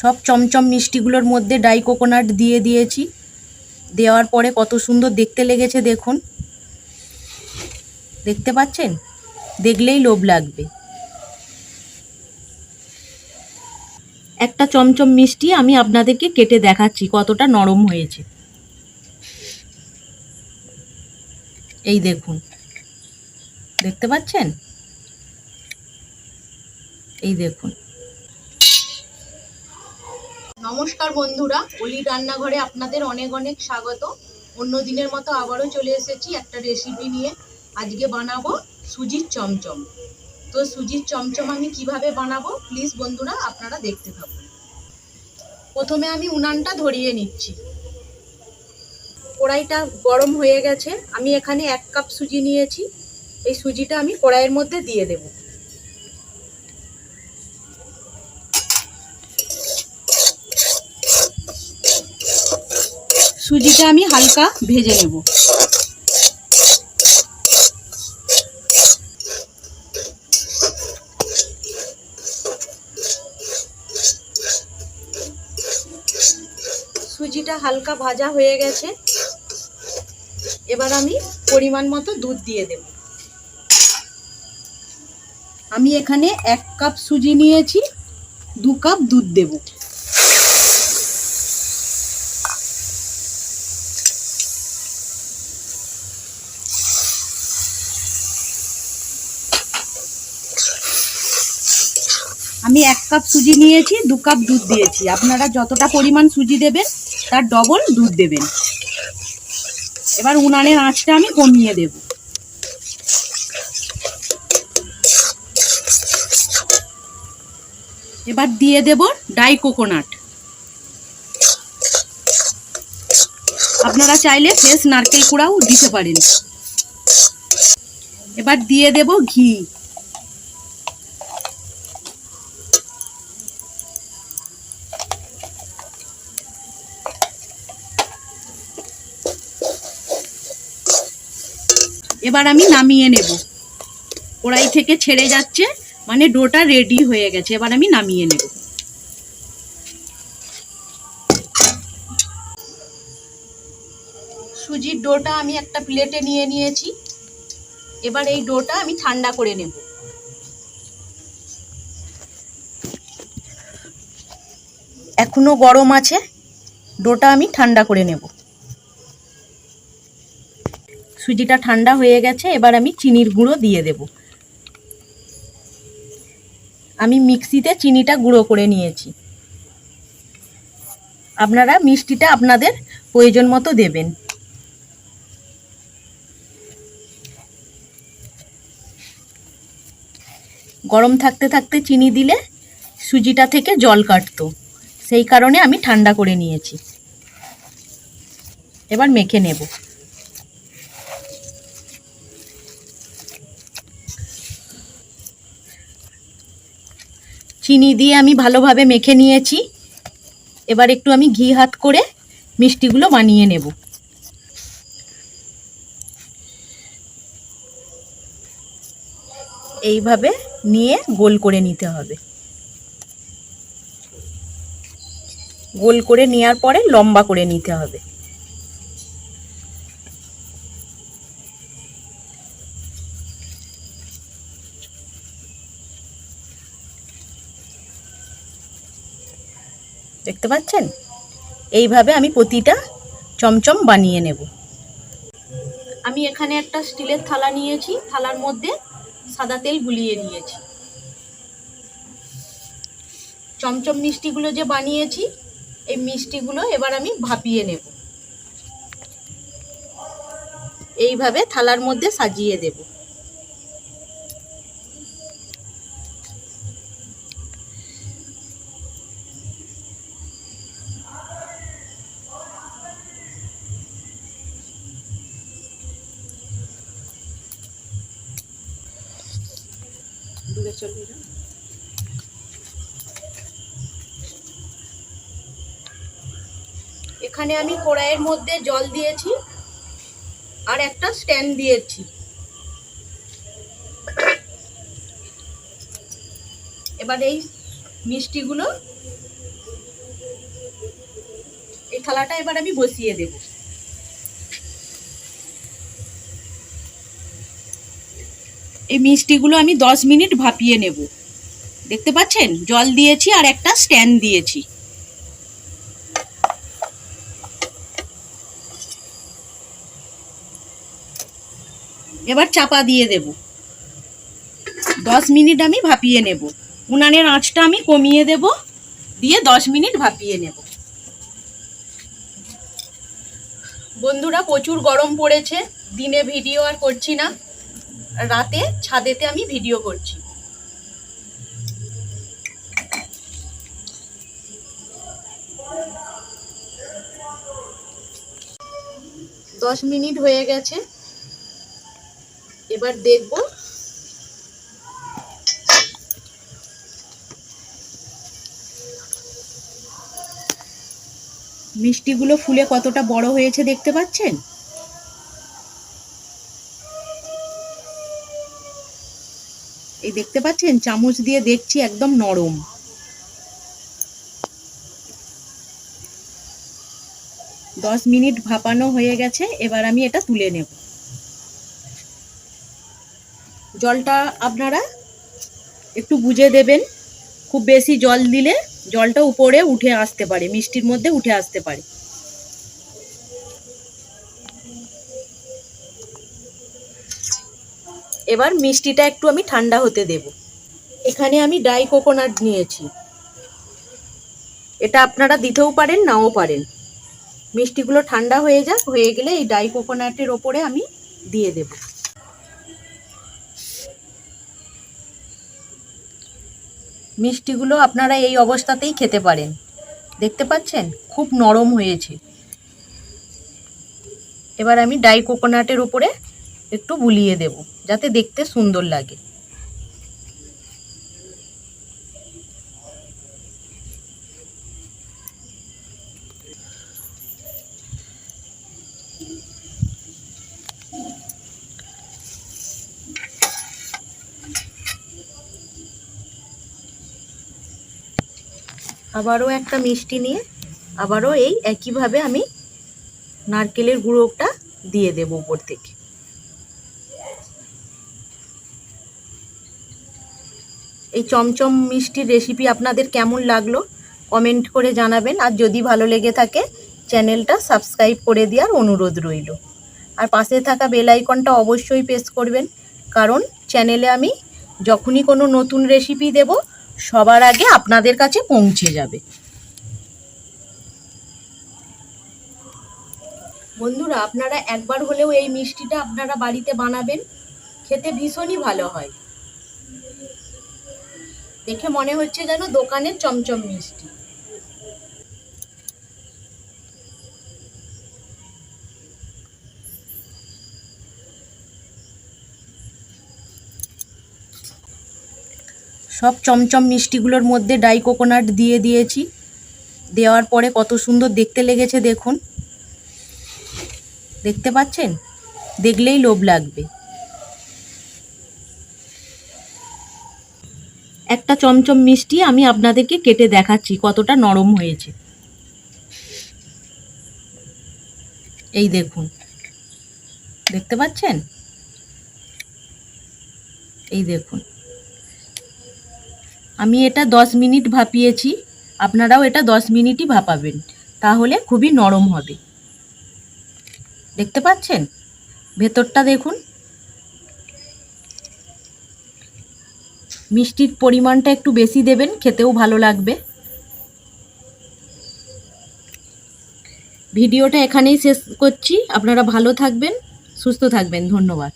সব চমচম মিষ্টিগুলোর মধ্যে die coconut দিয়ে দিয়েছি। দেওয়ার পরে কত সুন্দর দেখতে লেগেছে দেখুন। দেখতে পাচ্ছেন? দেখলেই লোভ লাগবে। একটা চমচম মিষ্টি আমি আপনাদেরকে কেটে দেখাচ্ছি কতটা নরম হয়েছে। এই দেখুন। দেখতে পাচ্ছেন? এই দেখুন। নমস্কার বন্ধুরা, অলি রান্নাঘরে আপনাদের অনেক অনেক স্বাগত। অন্য দিনের মতো আবারও চলে এসেছি একটা রেসিপি নিয়ে। আজকে বানাবো সুজির চমচম। তো সুজির চমচম আমি কীভাবে বানাবো? প্লিজ বন্ধুরা, আপনারা দেখতে থাকুন। প্রথমে আমি উনানটা ধরিয়ে নিচ্ছি। কড়াইটা গরম হয়ে গেছে। আমি এখানে এক কাপ সুজি নিয়েছি। এই সুজিটা আমি কড়াইয়ের মধ্যে দিয়ে দেব। সুজিটা আমি হালকা ভেজে নেব। সুজিটা হালকা ভাজা হয়ে গেছে। এবার আমি পরিমাণ মতো দুধ দিয়ে দেব। আমি এখানে এক কাপ সুজি নিয়েছি, দু কাপ দুধ দেব আমি এক কাপ সুজি নিয়েছি, দু কাপ দুধ দিয়েছি। আপনারা যতটা পরিমাণ সুজি দেবেন, তার ডবল দুধ দেবেন। এবার উনানের আঁচটা আমি কমিয়ে দেব। এবার দিয়ে দেব ডাই কোকোনাট আপনারা চাইলে ফ্রেশ নারকেল কুড়াও দিতে পারেন। এবার দিয়ে দেব ঘি। এবার আমি নামিয়ে নেব। কড়াই থেকে ছেড়ে যাচ্ছে মানে ডোটা রেডি হয়ে গেছে, এবার আমি নামিয়ে নেব। সুজির ডোটা আমি একটা প্লেটে নিয়ে নিয়েছি। এবার এই ডোটা আমি ঠান্ডা করে নেব। এখনও গরম আছে, ডোটা আমি ঠান্ডা করে নেব। সুজিটা ঠান্ডা হয়ে গেছে, এবার আমি চিনির গুঁড়ো দিয়ে দেব। আমি মিক্সিতে চিনিটা গুঁড়ো করে নিয়েছি। আপনারা মিষ্টিটা আপনাদের প্রয়োজন মতো দেবেন। গরম থাকতে থাকতে চিনি দিলে সুজিটা থেকে জল কাটতো। সেই কারণে আমি ঠান্ডা করে নিয়েছি। এবার মেখে নেব। চিনি দিয়ে আমি ভালোভাবে মেখে নিয়েছি। এবার একটু আমি ঘি হাত করে মিষ্টিগুলো বানিয়ে নেব। এইভাবে নিয়ে গোল করে নিতে হবে। গোল করে নেওয়ার পরে লম্বা করে নিতে হবে। দেখতে পাচ্ছেন? এইভাবে আমি প্রতিটা চমচম বানিয়ে নেব। আমি এখানে একটা স্টিলের থালা নিয়েছি। থালার মধ্যে সাদা তেল গুলিয়ে নিয়েছি। চমচম মিষ্টিগুলো যে বানিয়েছি, এই মিষ্টিগুলো এবার আমি ভাপিয়ে নেব। এইভাবে থালার মধ্যে সাজিয়ে দেব। এখানে আমি কড়াইয়ের মধ্যে জল দিয়েছি আর একটা স্ট্যান্ড দিয়েছি। এবার এই মিষ্টিগুলো এই থালাটা এবার আমি বসিয়ে দেব। এই মিষ্টিগুলো আমি দশ মিনিট ভাপিয়ে নেব। দেখতে পাচ্ছেন? জল দিয়েছি আর একটা স্ট্যান্ড দিয়েছি। এবার চাপা দিয়ে দেব। দশ মিনিট আমি ভাপিয়ে নেব। উনানের আঁচটা আমি কমিয়ে দেব। দিয়ে দশ মিনিট ভাপিয়ে নেব। বন্ধুরা, প্রচুর গরম পড়েছে। দিনে ভিডিও আর করছি না। রাতে ছাদেতে আমি ভিডিও করছি। দশ মিনিট হয়ে গেছে। এবার দেখব। মিষ্টিগুলো ফুলে কতটা বড় হয়েছে দেখতে পাচ্ছেন? দেখতে পাচ্ছেন? চামচ দিয়ে দেখছি একদম নরম। দশ মিনিট ভাপানো হয়ে গেছে, এবার আমি এটা তুলে নেব। জলটা আপনারা একটু বুঝে দেবেন। খুব বেশি জল দিলে জলটা উপরে উঠে আসতে পারে, মিষ্টির মধ্যে উঠে আসতে পারে। এবার মিষ্টিটা একটু আমি ঠান্ডা হতে দেব। এখানে আমি ডাই কোকোনাট নিয়েছি। এটা আপনারা দিতেও পারেন, নাও পারেন। মিষ্টিগুলো ঠান্ডা হয়ে যাক, হয়ে গেলে এই ডাই কোকোনাটের ওপরে আমি দিয়ে দেব। মিষ্টিগুলো আপনারা এই অবস্থাতেই খেতে পারেন। দেখতে পাচ্ছেন? খুব নরম হয়েছে। এবার আমি ডাই কোকোনাটের ওপরে একটু বুলিয়ে দেব, যাতে দেখতে সুন্দর লাগে। আবারও একটা মিষ্টি নিয়ে আবারও এই একইভাবে আমি নারকেলের গুঁড়োটা দিয়ে দেব উপর থেকে। এই চমচম মিষ্টির রেসিপি আপনাদের কেমন লাগল? কমেন্ট করে জানাবেন। আর যদি ভালো লেগে থাকে চ্যানেলটা সাবস্ক্রাইব করে দেওয়ার অনুরোধ রইল। আর পাশে থাকা বেল আইকনটা অবশ্যই প্রেস করবেন। কারণ চ্যানেলে আমি যখনই কোনো নতুন রেসিপি দেব, সবার আগে আপনাদের কাছে পৌঁছে যাবে। বন্ধুরা, আপনারা একবার হলেও এই মিষ্টিটা আপনারা বাড়িতে বানাবেন। খেতে ভীষণই ভালো হয়। দেখে মনে হচ্ছে যেন দোকানের চমচম মিষ্টি। সব চমচম মিষ্টিগুলোর মধ্যে ডাই কোকোনাট দিয়ে দিয়েছি। দেওয়ার পরে কত সুন্দর দেখতে লেগেছে, দেখুন। দেখতে পাচ্ছেন? দেখলেই লোভ লাগবে। একটা চমচম মিষ্টি আমি আপনাদেরকে কেটে দেখাচ্ছি, কতটা নরম হয়েছে। এই দেখুন। দেখতে পাচ্ছেন? এই দেখুন। আমি এটা দশ মিনিট ভাপিয়েছি, আপনারাও এটা দশ মিনিটই ভাপাবেন, তাহলে খুবই নরম হবে। দেখতে পাচ্ছেন? ভেতরটা দেখুন। মিষ্টির পরিমাণটা একটু বেশি দেবেন, খেতেও ভালো লাগবে। ভিডিওটা এখানেই শেষ করছি। আপনারা ভালো থাকবেন, সুস্থ থাকবেন। ধন্যবাদ।